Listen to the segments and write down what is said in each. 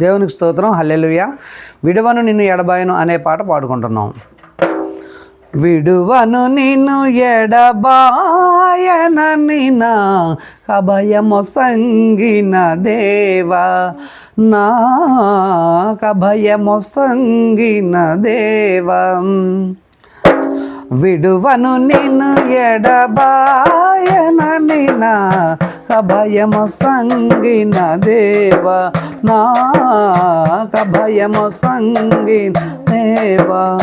దేవునికి స్తోత్రం హల్లెలుయ. విడువను నిన్ను ఎడబాయను అనే పాట పాడుకుంటున్నాం. విడువను నిన్ను ఎడబాయనని నా కభయము సంగిన దేవా. నా కభయము సంగిన దేవా. విడువను నిన్ను ఎడబాయనని నా కభయము సంగిన దేవ నా భయము సంగిన దేవా.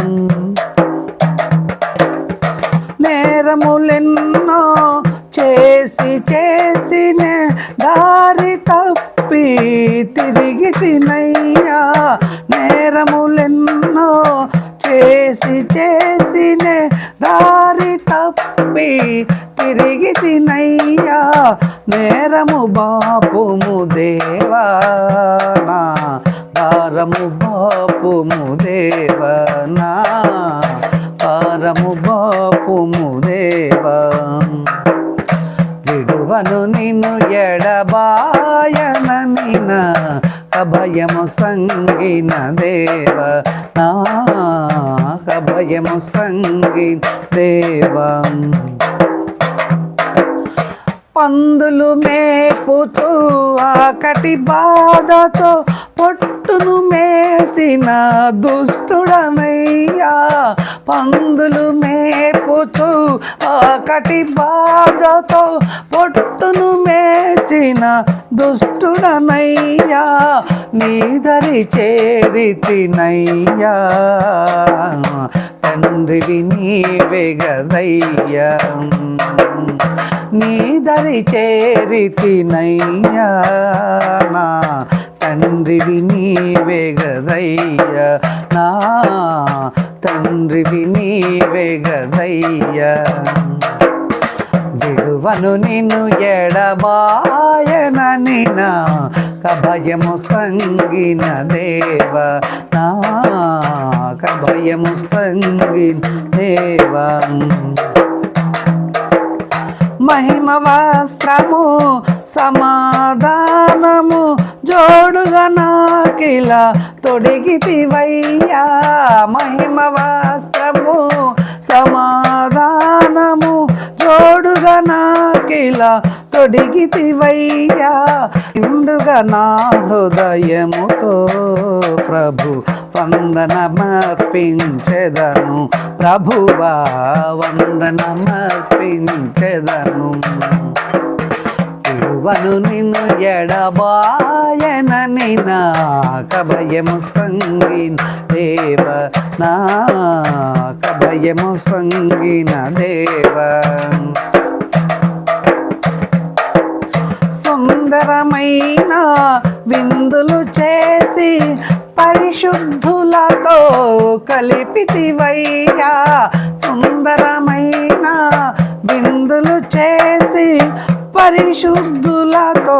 నేరములెన్నో చేసి చేసిన దారి తప్పి తిరిగి తినయ్యా. నేరములెన్నో చేసి చేసిన దారి తప్పి తిరిగి తినయ్యా. అయ్యా నేరము బాపుము దేవా నా భారము బాపుము దేవనా పారము బాపుము దేవా. విడువను నిన్ను ఎడబాయనని అభయము సంగిన దేవ నా అభయము సంగిన దేవం. పందులు మేపుతూ ఆకటి బాధతో పొట్టును మేసిన దుష్టుడమయ్యా. పందులు మేపుతూ ఆకటి బాధతో పొట్టును మేచిన దుష్టుడనయ్యా నీదరి చేరితినయ్యా తండ్రివి నీవే గదయ్యా. నీ దరి చేరితినయ్యా నా తండ్రివి నీవే గదయ్యా. నా తండ్రివి నీవే గదయ్యా. విడువను నిన్ను ఎడబాయనని నా కభయము సంగిన దేవ. నా కభయము సంగిన దేవా. మహిమ వస్త్రము సమాధానము జోడుగా నాకిలా తొడిగితివయ్యా. మహిమ వస్త్రము సమాధానము జోడుగా నాకిలా తొడిగితివయ్యా. నిండుగా నా హృదయముతో ప్రభు వందనమర్పించెదను. ప్రభువా వందనమర్పించెదను. తిరువను నిన్ను ఎడబాయనని నా కభయము సంగిన దేవ నా కభయము సంగిన దేవ. సుందరమైన విందులు చేసి పరిశుద్ధులతో కలిపితివయ్యా. సుందరమైన విందులు చేసి పరిశుద్ధులతో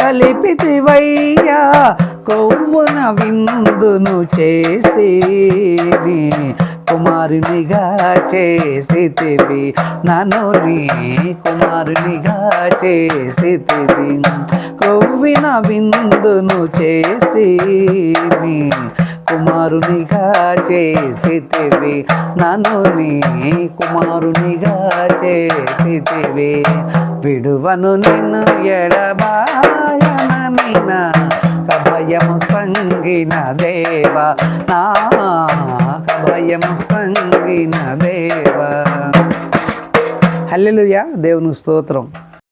కలిపితివయ్యా. కొవ్వున విందును చేసి కుమారునిగా చేసితివి. నన్ను నీ కుమారునిగా చేసితివి. కొవ్విన విందును చేసి నీ కుమారునిగా చేసితివి. నన్ను నీ కుమారునిగా చేసితివి. విడువను నిన్ను ఎడబాయన కభయము సంగిన దేవ. నా భయం సంగిన దేవ. హల్లెలుయా దేవుని స్తోత్రం.